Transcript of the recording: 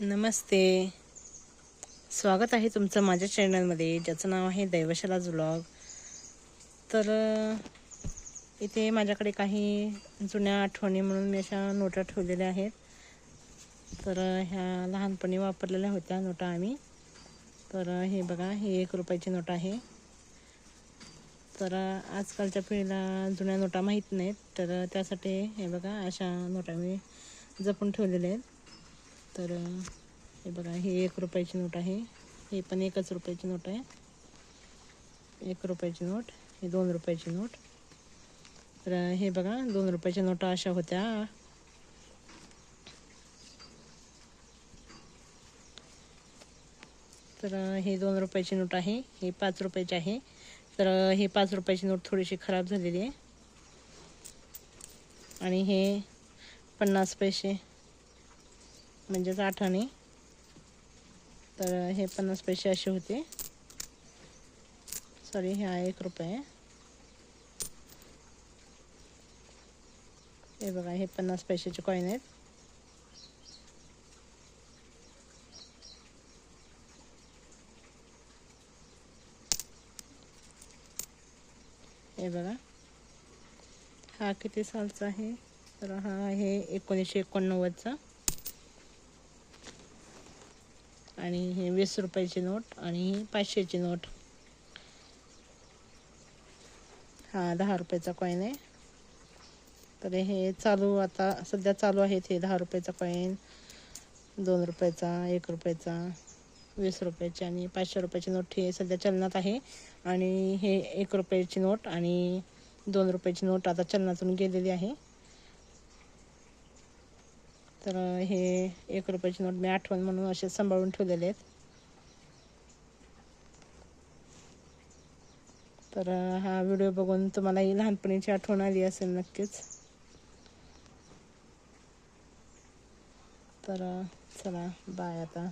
नमस्ते. स्वागत आहे तुमचं माझ्या चॅनलमध्ये ज्याचं नाव आहे दैवशाला जुलॉग तर इथे माझ्याकडे काही जुन्या आठवणी म्हणून मी अशा नोटा ठेवलेल्या आहेत. तर ह्या लहानपणी वापरलेल्या होत्या नोटा आम्ही. तर हे बघा ही एक रुपयाची नोट आहे. तर आजकालच्या पिढीला जुन्या नोटा माहीत नाहीत. तर त्यासाठी हे बघा अशा नोटा मी जपून ठेवलेल्या आहेत. तर हे बघा हे एक रुपयाची नोट आहे. ही पण एकच रुपयाची नोट आहे. एक रुपयाची नोट ही दोन रुपयाची नोट. तर हे बघा दोन रुपयाच्या नोटा अशा होत्या. तर हे दोन रुपयाची नोट आहे. ही पाच रुपयाची आहे. तर हे ही पाच रुपयाची नोट थोडीशी खराब झालेली आहे. आणि हे पन्नास पैसे. म्हणजेच आठाणे तर हे पन्नास पैसे असे होते. सॉरी ह्या एक रुपये. हे बघा हे पन्नास पैशाचे कॉईन आहेत. हे बघा. हा किती सालचा आहे? तर हा आहे एकोणीसशे एकोणनव्वदचा. आणि हे वीस रुपयाची नोट आणि ही पाचशेची नोट. हा दहा रुपयाचा कॉईन आहे. तर हे चालू आता सध्या चालू आहेत हे दहा रुपयाचा कॉईन दोन रुपयाचा एक रुपयाचा वीस रुपयाची आणि पाचशे रुपयाची नोट हे सध्या चलनात आहे. आणि हे एक रुपयाची नोट आणि दोन रुपयाची नोट आता चलनातून गेलेली आहे. तर हे एक रुपयाची नोट मी आठवण म्हणून असे सांभाळून ठेवलेले आहेत. तर हा व्हिडिओ बघून तुम्हालाही लहानपणीची आठवण आली असेल नक्कीच. तर चला बाय आता.